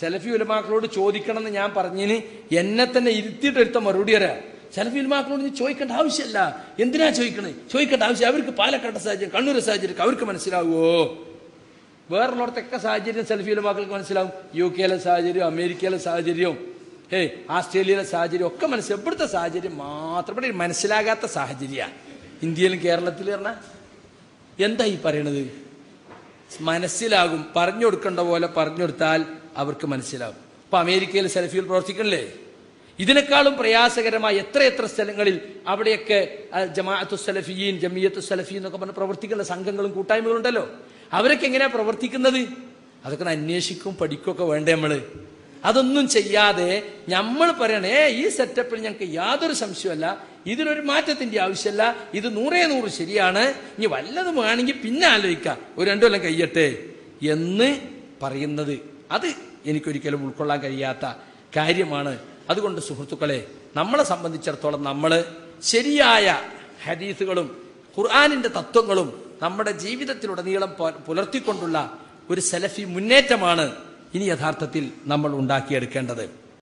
സെലഫി ഉലമാക്കളോട് ചോദിക്കണം എന്ന് ഞാൻ പറഞ്ഞിന് എന്നെ തന്നെ ഇരുത്തിയിട്ട് എടുത്ത മറുപടി വരാം സെലഫി ഉലമാക്കളോട് നീ ചോദിക്കേണ്ട ആവശ്യമല്ല. എന്തിനാ ചോദിക്കണേ? ചോദിക്കേണ്ട ആവശ്യം അവർക്ക് പാലക്കാട്ടെ സാഹചര്യം കണ്ണൂർ സാഹചര്യം അവർക്ക് മനസ്സിലാവുമോ വേറുള്ളടത്തൊക്കെ സാഹചര്യം സെൽഫി ഉലമാക്കൾക്ക് മനസ്സിലാവും. യു കെയിലെ സാഹചര്യം അമേരിക്കയിലെ സാഹചര്യവും ഹേ ആസ്ട്രേലിയയിലെ സാഹചര്യം ഒക്കെ മനസ്സിലാവും ഇവിടുത്തെ സാഹചര്യം മാത്രം. മനസ്സിലാകാത്ത സാഹചര്യമാണ് ഇന്ത്യയിലും കേരളത്തിലും പറഞ്ഞാൽ എന്താ ഈ പറയണത്? മനസ്സിലാകും. പറഞ്ഞു കൊടുക്കേണ്ട പോലെ പറഞ്ഞു കൊടുത്താൽ അവർക്ക് മനസ്സിലാവും. ഇപ്പൊ അമേരിക്കയിൽ സെൽഫിയിൽ പ്രവർത്തിക്കണില്ലേ? ഇതിനേക്കാളും പ്രയാസകരമായ എത്ര സ്ഥലങ്ങളിൽ അവിടെയൊക്കെ ജമാഅത്തു സലഫിയീൻ ജമിയത്തു സലഫി എന്നൊക്കെ പറഞ്ഞ് പ്രവർത്തിക്കുന്ന സംഘങ്ങളും കൂട്ടായ്മകളും ഉണ്ടല്ലോ. അവരൊക്കെ എങ്ങനെയാ പ്രവർത്തിക്കുന്നത്? അതൊക്കെ അന്വേഷിക്കും പഠിക്കുകയൊക്കെ വേണ്ടേ നമ്മൾ. അതൊന്നും ചെയ്യാതെ നമ്മൾ പറയണേ ഈ സെറ്റപ്പിൽ ഞങ്ങൾക്ക് യാതൊരു സംശയമല്ല. ഇതിനൊരു മാറ്റത്തിന്റെ ആവശ്യമല്ല. ഇത് നൂറേ നൂറ് ശരിയാണ്. ഇനി വല്ലതും വേണമെങ്കിൽ പിന്നെ ആലോചിക്കാം. ഒരു രണ്ടു കൊല്ലം എന്ന് പറയുന്നത്. അത് എനിക്കൊരിക്കലും ഉൾക്കൊള്ളാൻ കഴിയാത്ത കാര്യമാണ്. അതുകൊണ്ട് സുഹൃത്തുക്കളെ നമ്മളെ സംബന്ധിച്ചിടത്തോളം നമ്മൾ ശരിയായ ഹദീസുകളും ഖുർആാനിന്റെ തത്വങ്ങളും നമ്മുടെ ജീവിതത്തിലുടനീളം പുലർത്തിക്കൊണ്ടുള്ള ഒരു സെലഫി മുന്നേറ്റമാണ് ഇനി യഥാർത്ഥത്തിൽ നമ്മൾ ഉണ്ടാക്കിയെടുക്കേണ്ടത്.